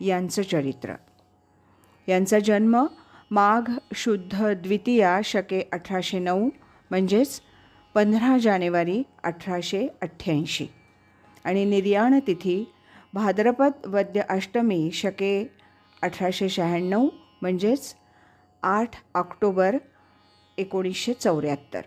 यांचं चरित्र. यांचा जन्म माघ शुद्ध द्वितीया शके अठराशे नऊ म्हणजेच पंधरा जानेवारी अठराशे अठ्ठ्याऐंशी. आणि निर्याण तिथी भाद्रपद वद्य अष्टमी शके अठराशे शहाण्णव म्हणजेच आठ ऑक्टोबर एकोणीसशे चौऱ्याहत्तर.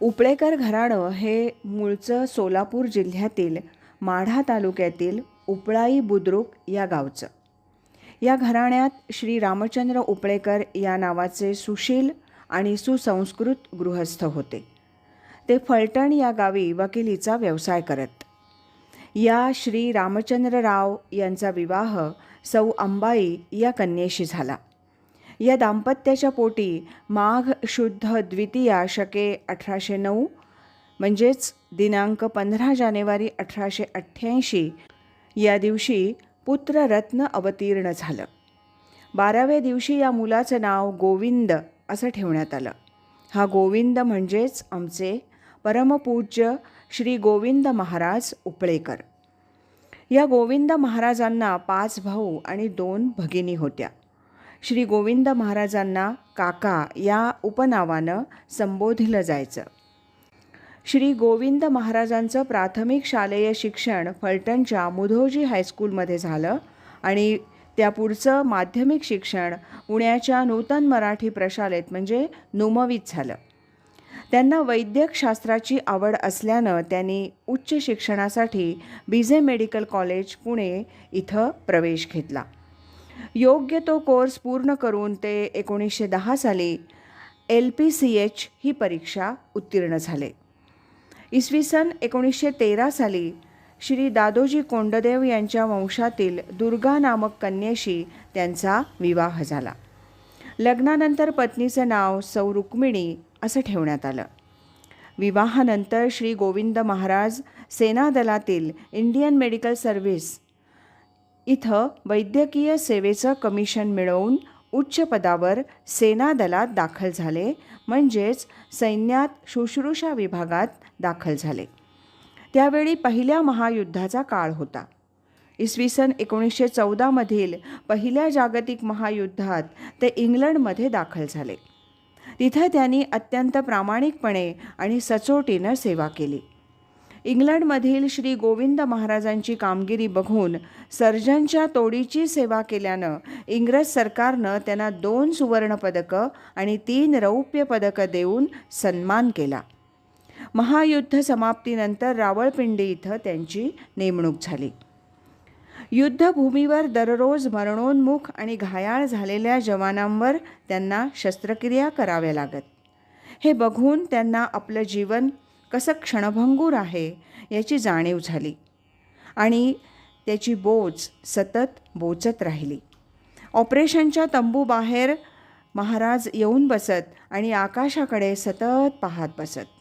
उपळेकर घराणं हे मूळचं सोलापूर जिल्ह्यातील माढा तालुक्यातील उपळाई बुद्रुक या गावचं. या घराण्यात श्री रामचंद्र उपळेकर या नावाचे सुशील आणि सुसंस्कृत गृहस्थ होते. ते फलटण या गावी वकिलीचा व्यवसाय करत. या श्री रामचंद्रराव यांचा विवाह सौ अंबाई या कन्येशी झाला. या दाम्पत्याच्या पोटी माघ शुद्ध द्वितीया शके अठराशे नऊ म्हणजेच दिनांक पंधरा जानेवारी अठराशे अठ्ठ्याऐंशी या दिवशी पुत्ररत्न अवतीर्ण झालं. बाराव्या दिवशी या मुलाचं नाव गोविंद असं ठेवण्यात आलं. हा गोविंद म्हणजेच आमचे परमपूज्य श्री गोविंद महाराज उपळेकर. या गोविंद महाराजांना पाच भाऊ आणि दोन भगिनी होत्या. श्री गोविंद महाराजांना काका या उपनावानं संबोधिलं जायचं. श्री गोविंद महाराजांचं प्राथमिक शालेय शिक्षण फलटणच्या मुधोजी हायस्कूलमध्ये झालं आणि त्यापुढचं माध्यमिक शिक्षण पुण्याच्या नूतन मराठी प्रशालेत म्हणजे नुमवीत झालं. त्यांना वैद्यकशास्त्राची आवड असल्यानं त्यांनी उच्च शिक्षणासाठी बीजे मेडिकल कॉलेज पुणे इथं प्रवेश घेतला. योग्य तो कोर्स पूर्ण करून ते एकोणीसशे दहा साली एल पी सी एच ही परीक्षा उत्तीर्ण झाले. इसवी सन एकोणीसशे तेरा साली श्री दादोजी कोंडदेव यांच्या वंशातील दुर्गा नामक कन्येशी त्यांचा विवाह झाला. लग्नानंतर पत्नीचं नाव सौ रुक्मिणी असं ठेवण्यात आलं. विवाहानंतर श्री गोविंद महाराज सेनादलातील इंडियन मेडिकल सर्व्हिस इथं वैद्यकीय सेवेचं कमिशन मिळवून उच्च पदावर सेनादलात दाखल झाले म्हणजेच सैन्यात शुश्रूषा विभागात दाखल झाले. त्यावेळी पहिल्या महायुद्धाचा काळ होता. इसवी सन एकोणीसशे चौदामधील पहिल्या जागतिक महायुद्धात ते इंग्लंडमध्ये दाखल झाले. तिथं त्यांनी अत्यंत प्रामाणिकपणे आणि सचोटीनं सेवा केली. इंग्लंडमधील श्री गोविंद महाराजांची कामगिरी बघून सर्जनच्या तोडीची सेवा केल्यानं इंग्रज सरकारनं त्यांना दोन सुवर्णपदकं आणि तीन रौप्य पदकं देऊन सन्मान केला. महायुद्ध समाप्तीनंतर रावळपिंडी इथं त्यांची नेमणूक झाली. युद्धभूमीवर दररोज मरणोन्मुख आणि घायाळ झालेल्या जवानांवर त्यांना शस्त्रक्रिया कराव्या लागत. हे बघून त्यांना आपलं जीवन कसं क्षणभंगूर आहे याची जाणीव झाली. आणि त्याची बोच सतत बोचत राहिली. ऑपरेशनच्या तंबूबाहेर महाराज येऊन बसत आणि आकाशाकडे सतत पाहत बसत.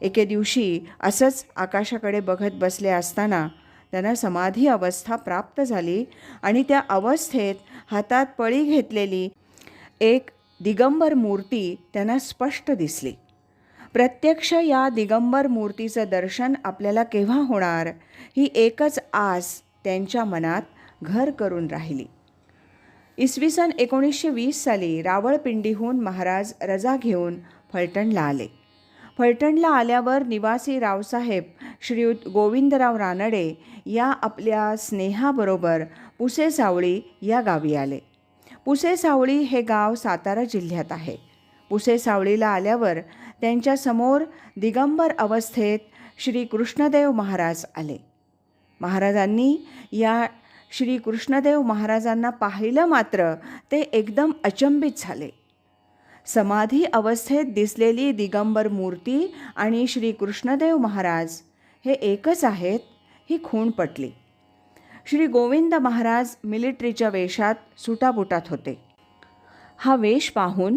एके दिवशी असंच आकाशाकडे बघत बसले असताना त्यांना समाधी अवस्था प्राप्त झाली आणि त्या अवस्थेत हातात पळी घेतलेली एक दिगंबर मूर्ती त्यांना स्पष्ट दिसली. प्रत्यक्ष या दिगंबर मूर्तीचं दर्शन आपल्याला केव्हा होणार? ही एकच आस त्यांच्या मनात घर करून राहिली. इसवी सन एकोणीसशे वीस साली रावळपिंडीहून महाराज रजा घेऊन फलटणला आले. फलटणला आल्यावर निवासी रावसाहेब श्रीयुत गोविंदराव रानडे या आपल्या स्नेहाबरोबर पुसे सावळी या गावी आले. पुसे सावळी हे गाव सातारा जिल्ह्यात आहे. पुसे सावळीला आल्यावर त्यांच्यासमोर दिगंबर अवस्थेत श्री कृष्णदेव महाराज आले. महाराजांनी या श्री कृष्णदेव महाराजांना पाहिलं मात्र ते एकदम अचंबित झाले. समाधी अवस्थेत दिसलेली दिगंबर मूर्ती आणि श्री कृष्णदेव महाराज हे एकच आहेत ही खूण पटली. श्री गोविंद महाराज मिलिटरीच्या वेशात सुटाबुटात होते. हा वेश पाहून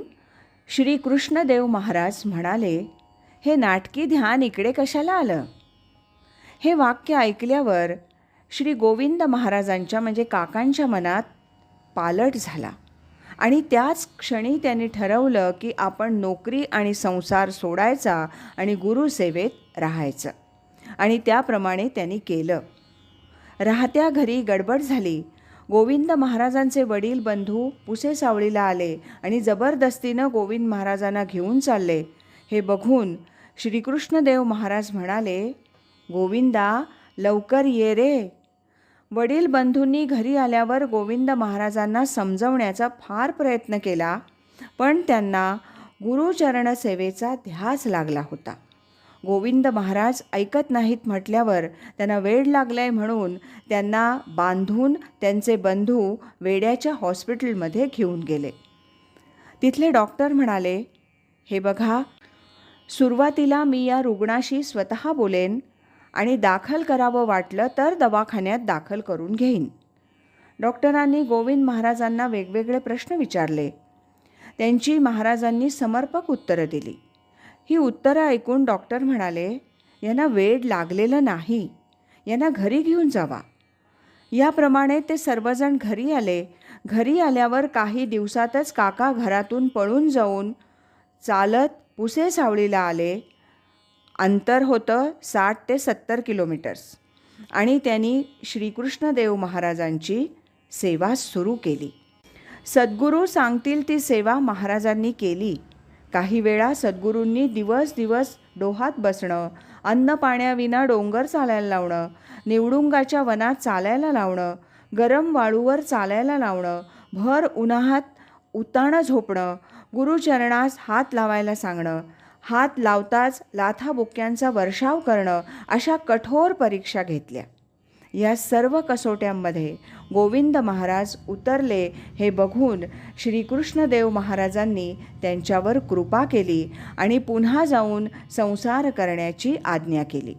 श्री कृष्णदेव महाराज म्हणाले हे नाटकी ध्यान इकडे कशाला आलं? हे वाक्य ऐकल्यावर श्री गोविंद महाराजांच्या म्हणजे काकांच्या मनात पालट झाला आणि त्याच क्षणी त्यांनी ठरवलं की आपण नोकरी आणि संसार सोडायचा आणि गुरुसेवेत राहायचं. आणि त्याप्रमाणे त्यांनी केलं. राहत्या घरी गडबड झाली. गोविंद महाराजांचे वडील बंधू पुसे सावळीला आले आणि जबरदस्तीनं गोविंद महाराजांना घेऊन चालले. हे बघून श्रीकृष्णदेव महाराज म्हणाले गोविंदा लवकर ये रे. वडील बंधूंनी घरी आल्यावर गोविंद महाराजांना समजवण्याचा फार प्रयत्न केला पण त्यांना गुरुचरणसेवेचा ध्यास लागला होता. गोविंद महाराज ऐकत नाहीत म्हटल्यावर त्यांना वेळ लागलाय म्हणून त्यांना बांधून त्यांचे बंधू वेड्याच्या हॉस्पिटलमध्ये घेऊन गेले. तिथले डॉक्टर म्हणाले हे बघा सुरुवातीला मी या रुग्णाशी स्वतः बोलेन आणि दाखल करावं वाटलं तर दवाखान्यात दाखल करून घेईन. डॉक्टरांनी गोविंद महाराजांना वेगवेगळे प्रश्न विचारले. त्यांची महाराजांनी समर्पक उत्तरं दिली. ही उत्तरं ऐकून डॉक्टर म्हणाले यांना वेड लागलेलं नाही. यांना घरी घेऊन जावा. याप्रमाणे ते सर्वजण घरी आले. घरी आल्यावर काही दिवसातच काका घरातून पळून जाऊन चालत पुसे सावळीला आले. अंतर होतं साठ ते सत्तर किलोमीटर्स. आणि त्यांनी श्रीकृष्णदेव महाराजांची सेवा सुरू केली. सद्गुरू सांगतील ती सेवा महाराजांनी केली. काही वेळा सद्गुरूंनी दिवस दिवस डोहात बसणं अन्न पाण्याविना डोंगर चालायला लावणं निवडुंगाच्या वनात चालायला लावणं गरम वाळूवर चालायला लावणं भर उन्हात उताणं झोपणं गुरुचरणास हात लावायला सांगणं हात लावताच लाथाबुक्यांचा वर्षाव करणं अशा कठोर परीक्षा घेतल्या. या सर्व कसोट्यांमध्ये गोविंद महाराज उतरले हे बघून श्रीकृष्णदेव महाराजांनी त्यांच्यावर कृपा केली आणि पुन्हा जाऊन संसार करण्याची आज्ञा केली.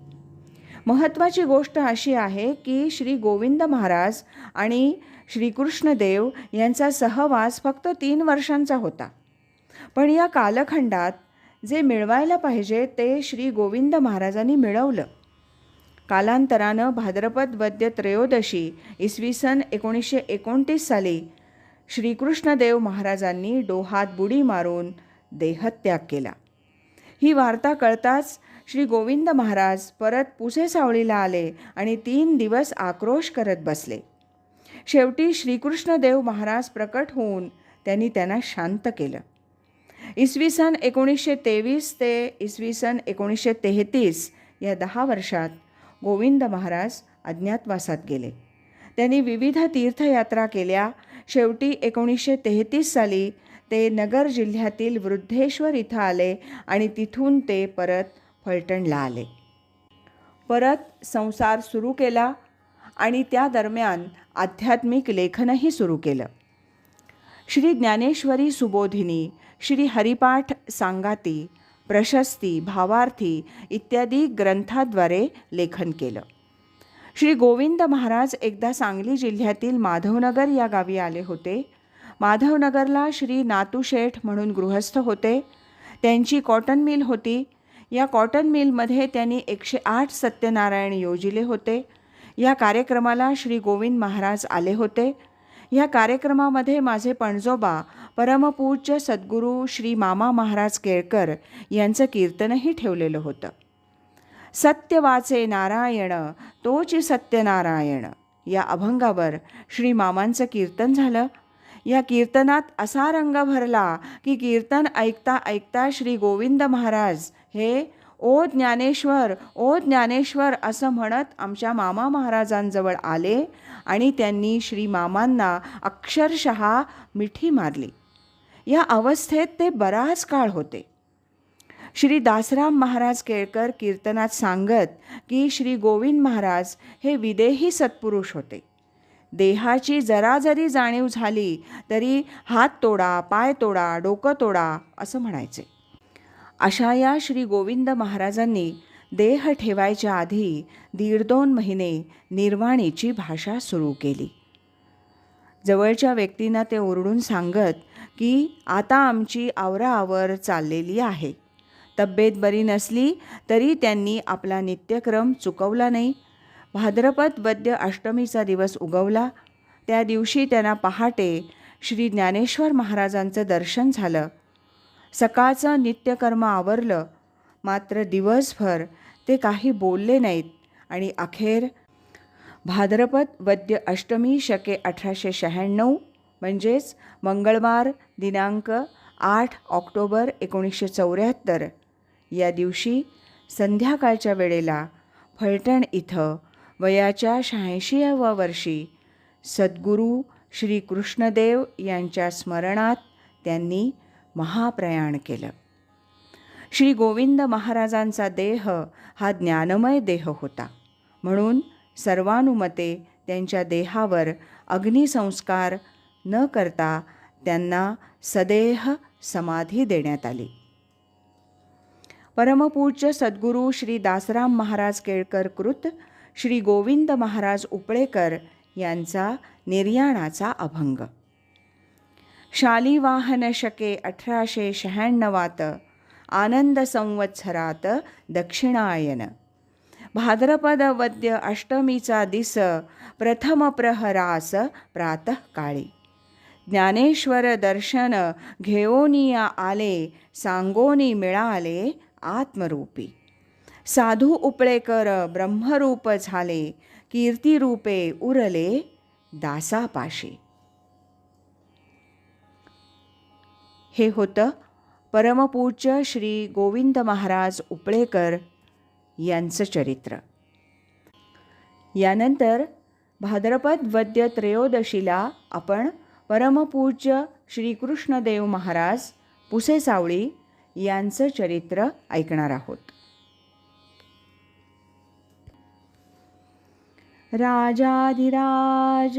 महत्त्वाची गोष्ट अशी आहे की श्री गोविंद महाराज आणि श्रीकृष्णदेव यांचा सहवास फक्त तीन वर्षांचा होता. पण या कालखंडात जे मिळवायला पाहिजे ते श्री गोविंद महाराजांनी मिळवलं. कालांतरानं भाद्रपद वद्य त्रयोदशी इसवी सन एकोणीसशे एकोणतीस साली श्रीकृष्णदेव महाराजांनी डोहात बुडी मारून देहत्याग केला. ही वार्ता कळताच श्री गोविंद महाराज परत पुसे सावळीला आले आणि तीन दिवस आक्रोश करत बसले. शेवटी श्रीकृष्णदेव महाराज प्रकट होऊन त्यांनी त्यांना शांत केलं. इसवी सन एकोणीसशे तेवीस ते इसवी सन एकोणीसशे तेहतीस या दहा वर्षात गोविंद महाराज अज्ञातवासात गेले. त्यांनी विविध तीर्थयात्रा केल्या. शेवटी एकोणीसशे तेहतीस साली ते नगर जिल्ह्यातील वृद्धेश्वर इथं आले आणि तिथून ते परत फलटणला आले. परत संसार सुरू केला आणि त्या दरम्यान आध्यात्मिक लेखनही सुरू केलं. श्री ज्ञानेश्वरी सुबोधिनी श्री हरिपाठ सांगाती प्रशस्ती भावार्थी इत्यादी ग्रंथाद्वारे लेखन केलं. श्री गोविंद महाराज एकदा सांगली जिल्ह्यातील माधवनगर या गावी आले होते. माधवनगरला श्री नातू शेठ म्हणून गृहस्थ होते. त्यांची कॉटन मिल होती. या कॉटन मिलमध्ये त्यांनी एकशे आठ सत्यनारायण योजिले होते. या कार्यक्रमाला श्री गोविंद महाराज आले होते. या कार्यक्रमामध्ये माझे पणजोबा परमपूज्य सद्गुरू श्री मामा महाराज केळकर यांचं कीर्तनही ठेवलेलं होतं. सत्य वाचे नारायण तोची सत्यनारायण. या अभंगावर श्री मामांचं कीर्तन झालं. या कीर्तनात असा रंग भरला की कीर्तन ऐकता ऐकता श्री गोविंद महाराज हे ओ ज्ञानेश्वर ओ ज्ञानेश्वर असं म्हणत आमच्या मामा महाराजांजवळ आले आणि त्यांनी श्री मामांना अक्षरशः मिठी मारली. या अवस्थेत ते बराच काळ होते. श्री दासराम महाराज केळकर कीर्तनात सांगत की श्री गोविंद महाराज हे विदेही सत्पुरुष होते. देहाची जरा जरी जाणीव झाली तरी हात तोडा पाय तोडा डोकं तोडा असं म्हणायचे. अशा या श्री गोविंद महाराजांनी देह ठेवायच्या आधी दीड दोन महिने निर्वाणीची भाषा सुरू केली. जवळच्या व्यक्तींना ते ओरडून सांगत की आता आमची आवराआवर चाललेली आहे. तब्येत बरी नसली तरी त्यांनी आपला नित्यक्रम चुकवला नाही. भाद्रपद वद्य अष्टमीचा दिवस उगवला. त्या दिवशी त्यांना पहाटे श्री ज्ञानेश्वर महाराजांचं दर्शन झालं. सकाळचं नित्यकर्म आवरलं मात्र दिवसभर ते काही बोलले नाहीत. आणि अखेर भाद्रपद वद्य अष्टमी शके अठराशे शहाण्णव म्हणजेच मंगळवार दिनांक आठ ऑक्टोबर एकोणीसशे चौऱ्याहत्तर. या दिवशी संध्याकाळच्या वेळेला फलटण इथं वयाच्या शहाऐंशीव्या वर्षी सद्गुरू श्री कृष्णदेव यांच्या स्मरणात त्यांनी महाप्रयाण केलं. श्री गोविंद महाराजांचा देह हा ज्ञानमय देह होता. म्हणून सर्वानुमते त्यांच्या देहावर अग्निसंस्कार न करता त्यांना सदेह समाधी देण्यात आली. परमपूज्य सद्गुरू श्री दासराम महाराज केळकर कृत श्री गोविंद महाराज उपळेकर यांचा निर्याणाचा अभंग. शालिवाहन शके अठराशे शहाण्णवात आनंद संवत्सरात दक्षिणायन. भाद्रपद वद्य अष्टमीचा दिस प्रथम प्रहरास प्रातःकाळी. ज्ञानेश्वर दर्शन घेओनिया आले सांगोनी मिळाले आत्मरूपी. साधू उपळेकर ब्रह्मरूप झाले कीर्तिरूपे उरले दासापाशी. हे होतं. परमपूज्य श्री गोविंद महाराज उपळेकर यांचं चरित्र. यानंतर भाद्रपद वद्य त्रयोदशीला आपण परमपूज्य श्रीकृष्णदेव महाराज पुसे सावळी यांचं चरित्र ऐकणार आहोत. राजाधिराज